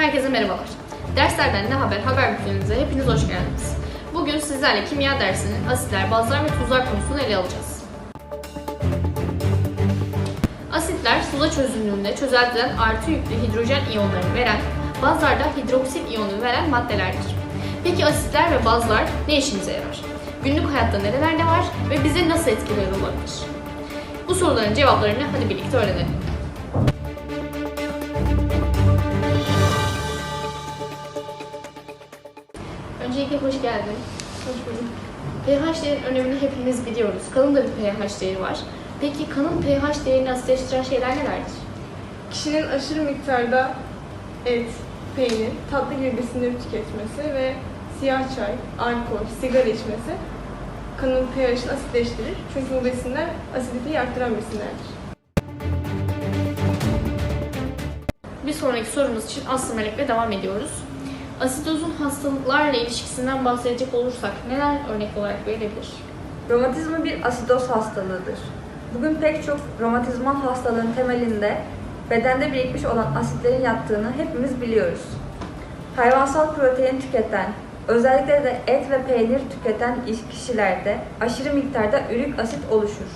Herkese merhabalar. Derslerden ne haber haber bültenimize hepiniz hoş geldiniz. Bugün sizlerle kimya dersinin asitler, bazlar ve tuzlar konusunu ele alacağız. Asitler suda çözünürlüğünde çözeltilen artı yüklü hidrojen iyonlarını veren, bazlarda hidroksit iyonu veren maddelerdir. Peki asitler ve bazlar ne işimize yarar? Günlük hayatta nerelerde var ve bize nasıl etkileri olabilir? Bu soruların cevaplarını hadi birlikte öğrenelim. Öncelikle hoş geldin. Hoş bulduk. pH değerinin önemini hepimiz biliyoruz. Kanın da bir pH değeri var. Peki kanın pH değerini asitleştiren şeyler nelerdir? Kişinin aşırı miktarda et, peynir, tatlı gibi besinleri tüketmesi ve siyah çay, alkol, sigara içmesi kanın pH'ini asitleştirir. Çünkü bu besinler asiditeyi arttıran besinlerdir. Bir sonraki sorumuz için Aslı Melek'le devam ediyoruz. Asidozun hastalıklarla ilişkisinden bahsedecek olursak neler örnek olarak verilebilir? Romatizma bir asidoz hastalığıdır. Bugün pek çok romatizmal hastalığın temelinde bedende birikmiş olan asitlerin yattığını hepimiz biliyoruz. Hayvansal protein tüketen, özellikle de et ve peynir tüketen kişilerde aşırı miktarda ürik asit oluşur.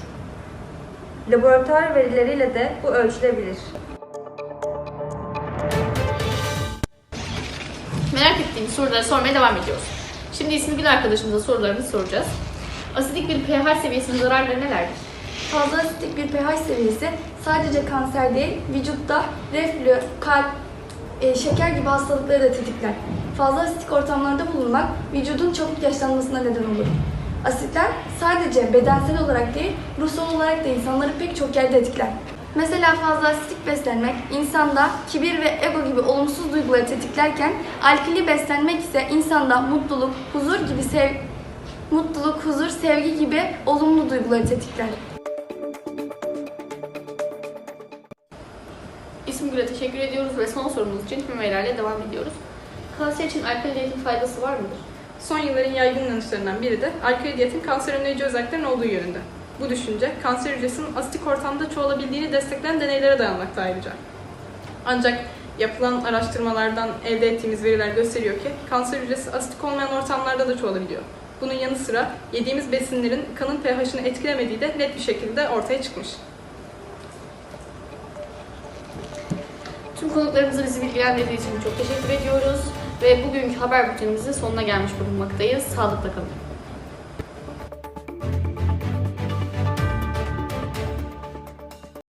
Laboratuvar verileriyle de bu ölçülebilir. Ettiğimiz soruları sormaya devam ediyoruz. Şimdi isimli bir arkadaşımıza sorularımızı soracağız. Asidik bir pH seviyesinin zararları nelerdir? Fazla asitik bir pH seviyesi sadece kanser değil, vücutta reflü, kalp, e, şeker gibi hastalıkları da tetikler. Fazla asitik ortamlarda bulunmak vücudun çabuk yaşlanmasına neden olur. Asitler sadece bedensel olarak değil, ruhsal olarak da insanları pek çok yerde etkiler. Mesela fazla asitik beslenmek insanda kibir ve ego gibi olumsuz duyguları tetiklerken alkili beslenmek ise insanda mutluluk, huzur gibi sev mutluluk, huzur, sevgi gibi olumlu duyguları tetikler. İsmi Gül'e teşekkür ediyoruz ve son sorumuz için Hümeyra ile devam ediyoruz. Kanser için alkol diyetin faydası var mıdır? Son yılların yaygın inanışlarından biri de alkol diyetin kanser önleyici özelliklerin olduğu yönünde. Bu düşünce kanser hücresinin asitik ortamda çoğalabildiğini destekleyen deneylere dayanmakta ayrıca. Ancak yapılan araştırmalardan elde ettiğimiz veriler gösteriyor ki kanser hücresi asitik olmayan ortamlarda da çoğalabiliyor. Bunun yanı sıra yediğimiz besinlerin kanın pH'ini etkilemediği de net bir şekilde ortaya çıkmış. Tüm konuklarımıza bizi bilgilendirdiği için çok teşekkür ediyoruz. Ve bugünkü haber bültenimizin sonuna gelmiş bulunmaktayız. Sağlıkla kalın.